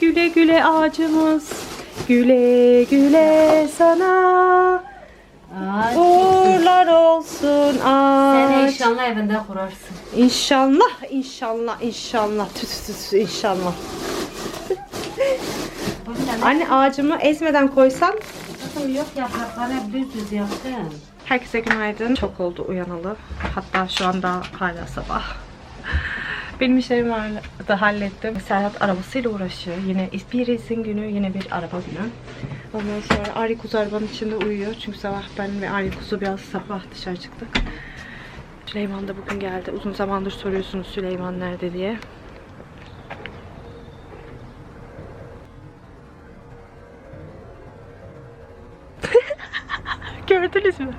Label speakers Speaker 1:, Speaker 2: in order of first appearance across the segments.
Speaker 1: Güle güle ağacımız. Güle güle sana.
Speaker 2: Ağaç.
Speaker 1: Uğurlar olsun
Speaker 2: Sen
Speaker 1: ağaç.
Speaker 2: inşallah evinde kurarsın.
Speaker 1: İnşallah, inşallah, inşallah. Tü tü tü tü, inşallah. Anne ağacımı ezmeden koysam.
Speaker 2: Kızım yok yaprakları hep düz düz yaptın.
Speaker 1: Herkese günaydın. Çok oldu uyanalı. Hatta şu anda hala sabah. Benim işlerimi da hallettim. Serhat arabasıyla uğraşıyor. Yine bir izin günü, yine bir araba günü. Ondan sonra Ari Kuzu arabanın içinde uyuyor. Çünkü sabah ben ve Ari Kuzu biraz sabah dışarı çıktık. Süleyman da bugün geldi. Uzun zamandır soruyorsunuz Süleyman nerede diye. Gördünüz mü?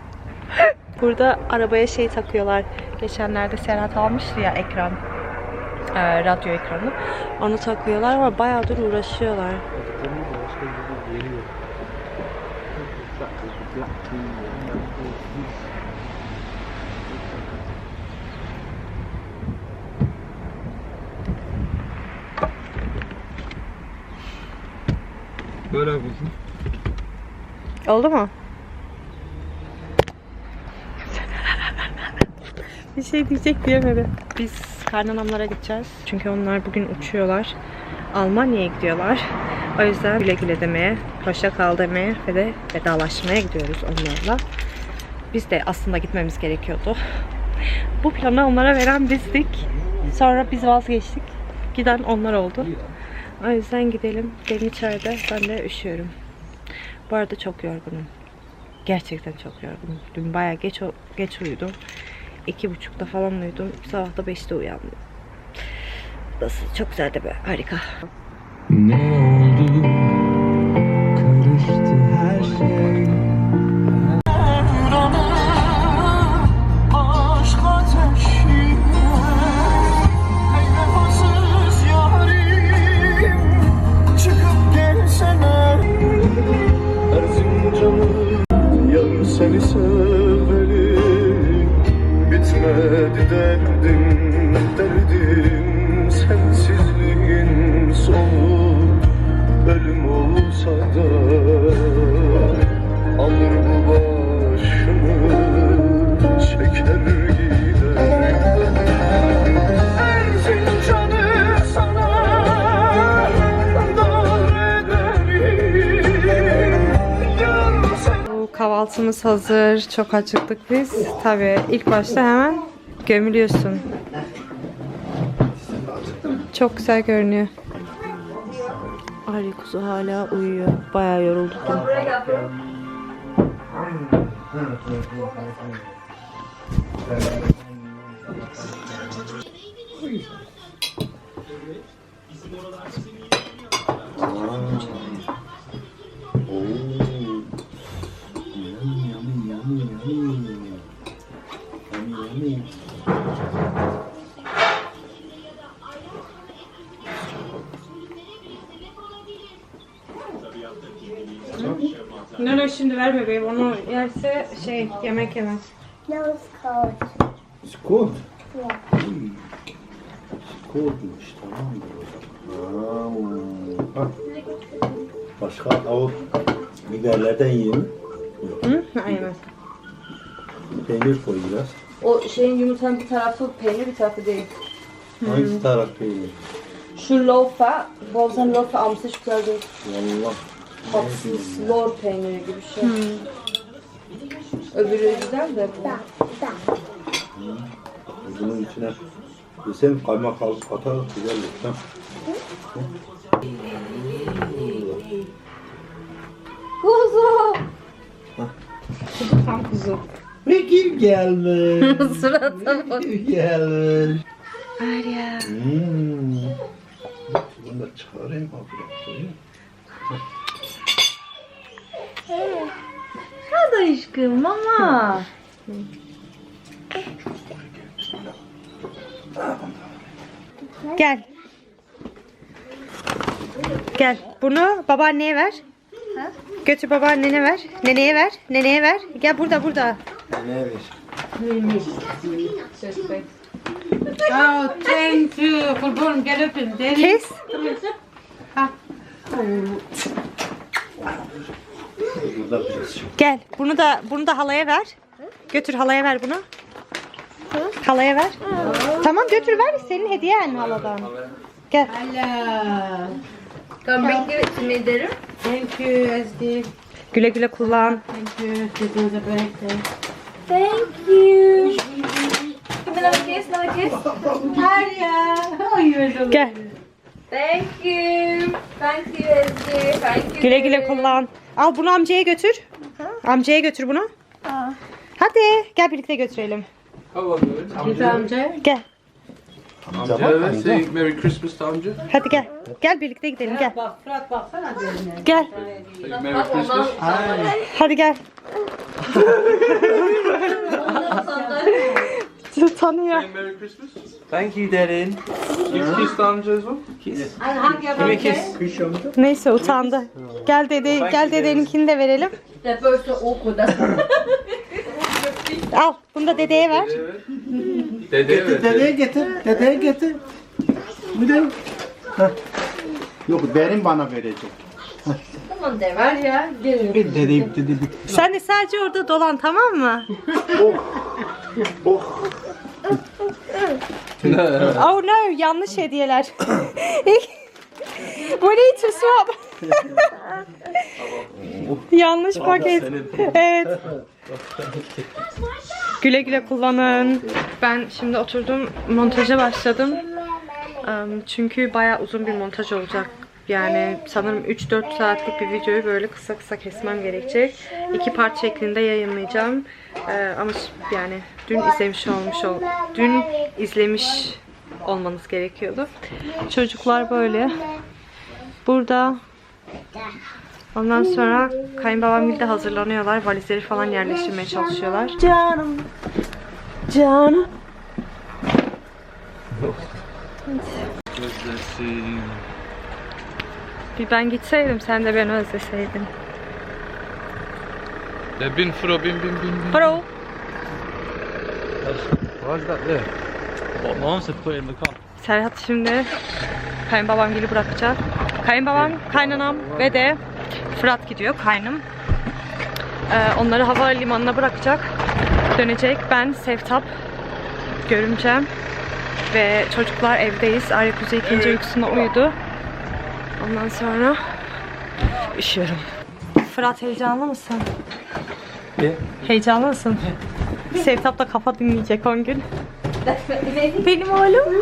Speaker 1: Burada arabaya şey takıyorlar. Geçenlerde Serhat almıştı ya ekran. Ee, radyo ekranı. Onu takıyorlar ama bayağıdır uğraşıyorlar.
Speaker 3: Böyle buldum.
Speaker 1: Oldu mu? Bir şey diyecek diyemedi. Biz karnanamlara gideceğiz. Çünkü onlar bugün uçuyorlar. Almanya'ya gidiyorlar. O yüzden güle güle demeye, hoşça kal demeye ve de vedalaşmaya gidiyoruz onlarla. Biz de aslında gitmemiz gerekiyordu. Bu planı onlara veren bizdik. Sonra biz vazgeçtik. Giden onlar oldu. O yüzden gidelim. Benim içeride. Ben de üşüyorum. Bu arada çok yorgunum. Gerçekten çok yorgunum. Dün bayağı geç geç uyudum. İki buçukta falan uyudum. Sabah da beşte uyandım. Nasıl? Çok güzeldi be. Harika.
Speaker 3: Ne oldu?
Speaker 1: Kahvaltımız hazır. Çok acıktık biz. Tabii ilk başta hemen gömülüyorsun. Çok güzel görünüyor. Ali kuzu hala uyuyor. Bayağı yorulduk. dün. Nene şimdi ver bebeğim. Onu yerse şey yemek yemez.
Speaker 4: No, it's cold.
Speaker 3: It's cold.
Speaker 4: Yeah.
Speaker 3: Coldmuş tamamdır o zaman. Ha. Başka o biberlerden yiyin.
Speaker 1: Hı? Yemez.
Speaker 3: Peynir koy biraz.
Speaker 5: O şeyin yumurtanın bir tarafı peynir bir tarafı değil.
Speaker 3: Hangisi taraf peynir?
Speaker 5: Şu lofa, bazen lofa almışsa şu kadar değil.
Speaker 3: Vallahi.
Speaker 5: Tatsız lor peyniri gibi şey. Öbürü güzel de bu.
Speaker 4: Da, da.
Speaker 3: Bunun içine desem kaymak alıp katar güzel olur. Tamam.
Speaker 5: Kuzu!
Speaker 1: Tam kuzu.
Speaker 3: Ve kim gelmiş?
Speaker 5: Surata bak.
Speaker 3: Kim gelmiş?
Speaker 1: Arya.
Speaker 3: Hmm. Bunu da çıkarayım abi.
Speaker 5: Hadi aşkım mama.
Speaker 1: Gel. Gel. Bunu babaanneye ver. Götür babaannene ver. Neneye ver. Neneye ver. Gel burada burada.
Speaker 3: Ne ver?
Speaker 2: Oh, thank you. Kurbanım gel öpün.
Speaker 1: Kes.
Speaker 2: Ha.
Speaker 3: Burada biraz şimdi.
Speaker 1: Gel. Bunu da bunu da halaya ver. Götür halaya ver bunu. Halaya ver. Tamam götür ver. Senin hediyen haladan. Gel.
Speaker 5: Come bring it to me derim.
Speaker 2: Thank you Ezgi.
Speaker 1: Güle güle kullan.
Speaker 2: Thank you.
Speaker 5: Thank you. Give me another kiss, another kiss.
Speaker 2: Arya. Oh, you're so
Speaker 1: Gel.
Speaker 5: Thank you. Thank you Ezgi. Thank you.
Speaker 1: Güle güle kullan. Al bunu amcaya götür. Amcaya götür bunu. Hadi gel birlikte götürelim.
Speaker 2: Git amca.
Speaker 1: Gel.
Speaker 3: Amca bak,
Speaker 6: Amca,
Speaker 3: amca.
Speaker 6: say Merry Christmas to amca.
Speaker 1: Hadi gel. Gel birlikte gidelim gel.
Speaker 2: Bak Fırat baksana derine.
Speaker 1: Gel.
Speaker 6: Say Merry Christmas.
Speaker 1: Hadi gel. Tanıyor.
Speaker 6: Say Merry Christmas.
Speaker 7: Thank you, Derin.
Speaker 6: Give kiss to amca as well.
Speaker 2: Hangi amca?
Speaker 1: Neyse utandı. Gel dede gel dedeninkini de verelim.
Speaker 5: Det var så awkward.
Speaker 1: Al bunu da dedeye ver.
Speaker 6: Dede evet.
Speaker 3: Dedeye getir, dedeye getir. De. Heh. Yok derin bana verecek.
Speaker 5: Tamam de ver ya. Gelin.
Speaker 3: Bir dedeyim dedi bir.
Speaker 1: Sen de sadece orada dolan tamam mı? oh no yanlış hediyeler. We need to swap. yanlış paket. Evet. Güle güle kullanın. Ben şimdi oturdum montaja başladım. Çünkü bayağı uzun bir montaj olacak. Yani sanırım 3-4 saatlik bir videoyu böyle kısa kısa kesmem gerekecek. İki part şeklinde yayınlayacağım. Ee, ama yani dün izlemiş olmuş ol, dün izlemiş olmanız gerekiyordu. Çocuklar böyle. Burada Ondan sonra kayınbabam de hazırlanıyorlar. Valizleri falan yerleştirmeye çalışıyorlar. Canım. Canım. Bir ben gitseydim sen de beni özleseydin.
Speaker 6: Yeah, bin Fro, bin bin bin. bin.
Speaker 1: Bro.
Speaker 7: Why's that there? What mom said put in the car.
Speaker 1: Serhat şimdi kayınbabam gibi bırakacak. Kayınbabam, kaynanam ve de Fırat gidiyor kaynım. Ee, onları havalimanına bırakacak. Dönecek. Ben, Sevtap, görümcem ve çocuklar evdeyiz. Arya Kuzey ikinci uykusuna uyudu. Ondan sonra üşüyorum. Fırat heyecanlı mısın?
Speaker 7: Ne?
Speaker 1: Heyecanlı mısın? Sevtap da kafa dinleyecek 10 gün. Benim oğlum.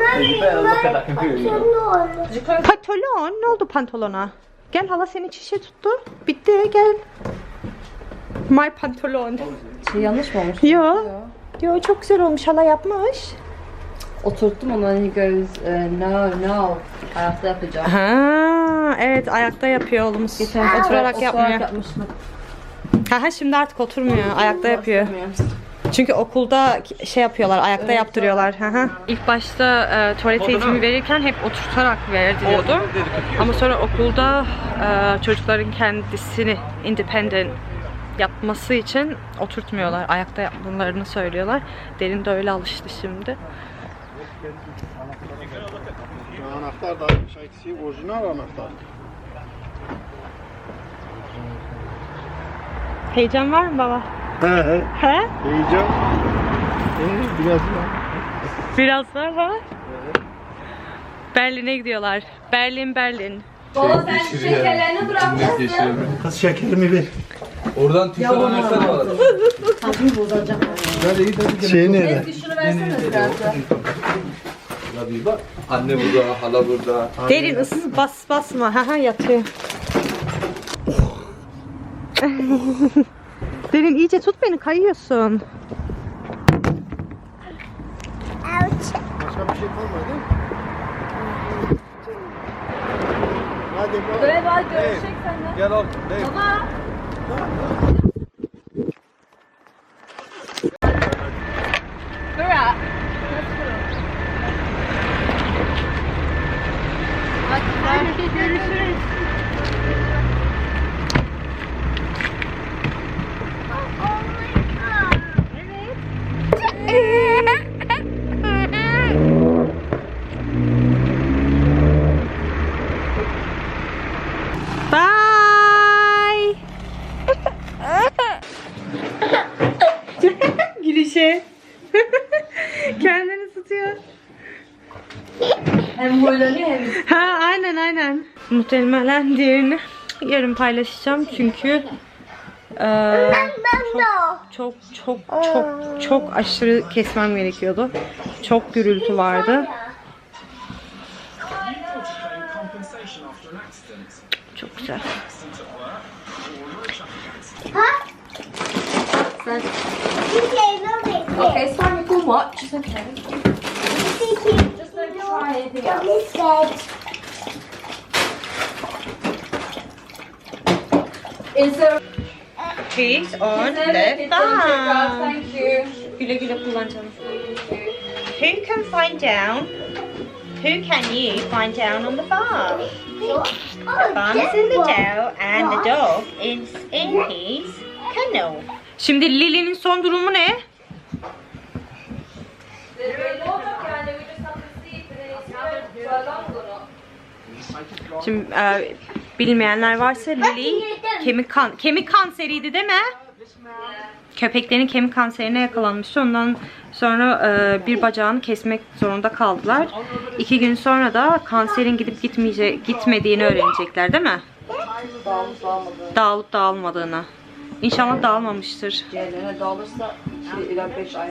Speaker 1: Pantolon. Ne oldu pantolona? Gel hala seni çişe tuttu. Bitti gel. My pantolon.
Speaker 5: Şey yanlış mı olmuş?
Speaker 1: Yo. Yo çok güzel olmuş hala yapmış.
Speaker 5: Oturttum onu he goes uh, no no. Ayakta yapacağım.
Speaker 1: Ha, evet ayakta yapıyor oğlumuz. Oturarak yapmıyor.
Speaker 5: yapmıştım.
Speaker 1: Ha şimdi artık oturmuyor. Ayakta yapıyor. Çünkü okulda şey yapıyorlar, ayakta yaptırıyorlar. Hı hı. İlk başta e, tuvalet eğitimi verirken hep oturtarak veriliyordu. Ama sonra okulda e, çocukların kendisini independent yapması için oturtmuyorlar. Ayakta yapmalarını söylüyorlar. Derin de öyle alıştı şimdi.
Speaker 3: Anahtar da şey orijinal anahtar.
Speaker 1: Heyecan var mı baba?
Speaker 3: He he.
Speaker 1: He?
Speaker 3: Heyecan. Ee, biraz var.
Speaker 1: Biraz var ha? Berlin'e gidiyorlar. Berlin, Berlin.
Speaker 5: Baba sen şekerlerini bırak.
Speaker 6: Net geçirelim.
Speaker 3: Kız şekerimi ver.
Speaker 6: Oradan tuşlara versene bana.
Speaker 3: Şey nerede?
Speaker 5: Şunu versene biraz da.
Speaker 6: Hadi bak. Anne burada, hala burada.
Speaker 1: Derin ıs bas basma. Ha ha yatıyor. Derin iyice tut beni kayıyorsun.
Speaker 3: Başka bir şey kalmadı. Hadi bak.
Speaker 5: Böyle var görüşecek senden.
Speaker 6: Gel al. Dave.
Speaker 5: Baba. Hadi görüşürüz.
Speaker 1: Muhtemelen diğerini yarın paylaşacağım çünkü eee, çok çok çok çok çok aşırı kesmem gerekiyordu. Çok gürültü vardı. Çok güzel.
Speaker 5: Okay, it's. You can watch. It's okay. Just don't try anything else. Is there?
Speaker 1: Cheese on
Speaker 5: Is there
Speaker 1: the
Speaker 5: a
Speaker 1: farm.
Speaker 5: Thank you.
Speaker 1: Güle güle kullan canım. Who can find down? Who can you find down on the farm? The farm is in the dough and the dog is in his kennel. Şimdi Lily'nin son durumu ne? Şimdi e, bilmeyenler varsa Lily kemik kan kemik kanseriydi değil mi? Köpeklerin kemik kanserine yakalanmıştı. Ondan sonra e, bir bacağını kesmek zorunda kaldılar. İki gün sonra da kanserin gidip gitmeyece gitmediğini öğrenecekler değil mi?
Speaker 5: Dağılıp dağılmadı.
Speaker 1: Dağılıp dağılmadığını. İnşallah dağılmamıştır.
Speaker 5: Ciğerlerine dağılırsa 2 ila 5 ay.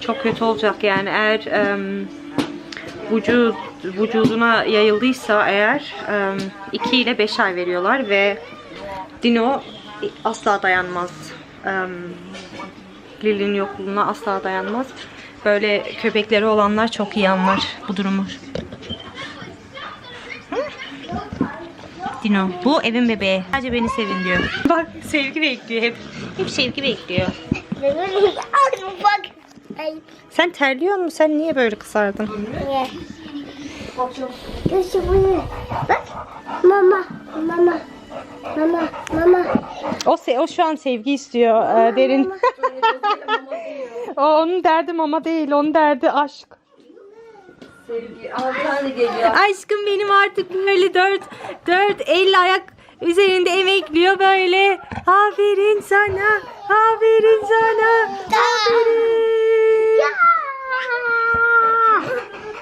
Speaker 1: Çok kötü olacak yani eğer em, vücud, vücuduna yayıldıysa eğer 2 ile 5 ay veriyorlar ve Dino asla dayanmaz. Em, Lily'nin yokluğuna asla dayanmaz. Böyle köpekleri olanlar çok iyi anlar bu durumu. Dino bu evin bebeği. Sadece beni sevin diyor. Bak sevgi bekliyor hep. Hep sevgi bekliyor.
Speaker 4: Bak. Ay.
Speaker 1: Sen terliyor musun? Sen niye böyle kısardın?
Speaker 4: Niye? Bak. Mama. Mama. Mama. Mama.
Speaker 1: O, se- o şu an sevgi istiyor e, derin. o onun derdi mama değil, onun derdi aşk.
Speaker 5: Sevgi. Geliyor.
Speaker 1: Aşkım benim artık böyle dört, dört el ayak üzerinde emekliyor böyle. Aferin sana, aferin sana, aferin.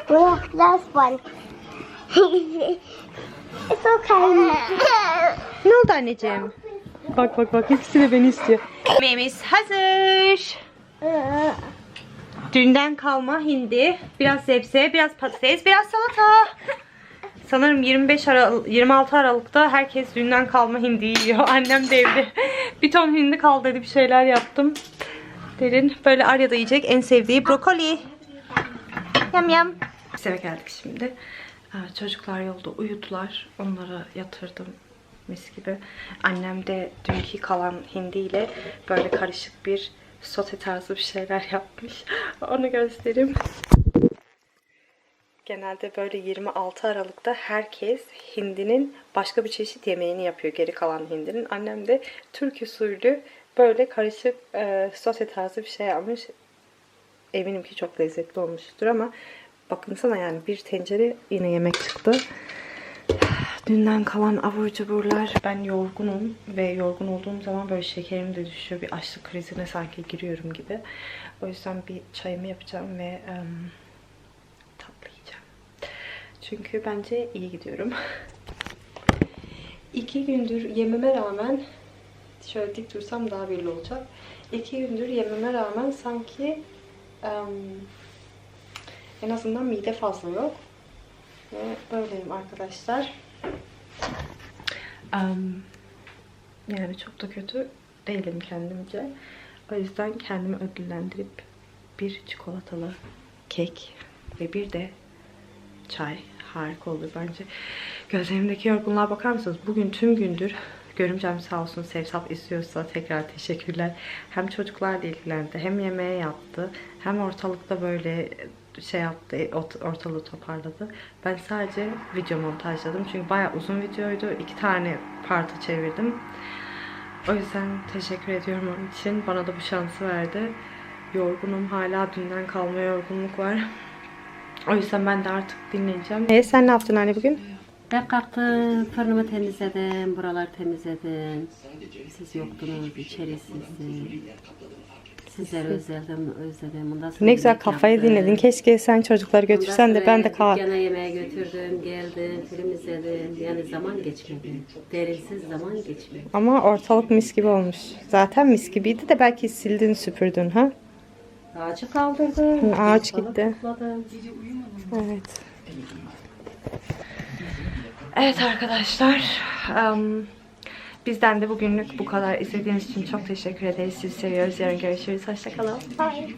Speaker 4: Well, last one. it's okay.
Speaker 1: Ne oldu anneciğim? Bak bak bak hepsi de beni istiyor. Yemeğimiz hazır. Dünden kalma hindi, biraz sebze, biraz patates, biraz salata. Sanırım 25 Aral 26 Aralık'ta herkes dünden kalma hindi yiyor. Annem de evde bir ton hindi kaldı dedi bir şeyler yaptım. Derin böyle Arya da yiyecek en sevdiği brokoli. Yam yam. Eve geldik şimdi. Çocuklar yolda uyudular. Onları yatırdım mis gibi. Annem de dünkü kalan hindiyle böyle karışık bir sote tarzı bir şeyler yapmış. Onu göstereyim. Genelde böyle 26 Aralık'ta herkes hindinin başka bir çeşit yemeğini yapıyor. Geri kalan hindinin. Annem de Türk usulü böyle karışık e, sote tarzı bir şey yapmış. Eminim ki çok lezzetli olmuştur ama bakınsana yani bir tencere yine yemek çıktı. Dünden kalan abur cuburlar. Ben yorgunum ve yorgun olduğum zaman böyle şekerim de düşüyor. Bir açlık krizine sanki giriyorum gibi. O yüzden bir çayımı yapacağım ve em, tatlı. Çünkü bence iyi gidiyorum. İki gündür yememe rağmen şöyle dik dursam daha belli olacak. İki gündür yememe rağmen sanki em, en azından mide fazla yok. Ve böyleyim arkadaşlar. Em, yani çok da kötü değilim kendimce. O yüzden kendimi ödüllendirip bir çikolatalı kek ve bir de çay harika olur bence. Gözlerimdeki yorgunluğa bakar mısınız? Bugün tüm gündür görümcem sağ olsun Sevsap istiyorsa tekrar teşekkürler. Hem çocuklarla ilgilendi hem yemeğe yaptı hem ortalıkta böyle şey yaptı ort- ortalığı toparladı. Ben sadece video montajladım çünkü bayağı uzun videoydu. İki tane parça çevirdim. O yüzden teşekkür ediyorum onun için. Bana da bu şansı verdi. Yorgunum hala dünden kalma yorgunluk var. O yüzden ben de artık dinleyeceğim. E sen ne yaptın anne bugün?
Speaker 2: Ben kalktım, fırınımı temizledim, buraları temizledim. Siz yoktunuz, içeri sizi. Sizleri özledim, özledim. Bundan sonra
Speaker 1: Ne güzel
Speaker 2: yemek
Speaker 1: kafayı
Speaker 2: yaptım.
Speaker 1: dinledin. Keşke sen çocukları götürsen de ben de kal.
Speaker 2: Dükkana yemeğe götürdüm, geldim, film izledim. Yani zaman geçmedi. Derinsiz zaman geçmedi.
Speaker 1: Ama ortalık mis gibi olmuş. Zaten mis gibiydi de belki sildin süpürdün ha?
Speaker 2: Ağacı kaldırdım.
Speaker 1: Hı, ağaç
Speaker 2: balık
Speaker 1: gitti.
Speaker 2: topladım.
Speaker 1: Evet. Evet arkadaşlar. em, bizden de bugünlük bu kadar. İzlediğiniz için çok teşekkür ederiz. Sizi seviyoruz. Yarın görüşürüz. Hoşçakalın. Bye.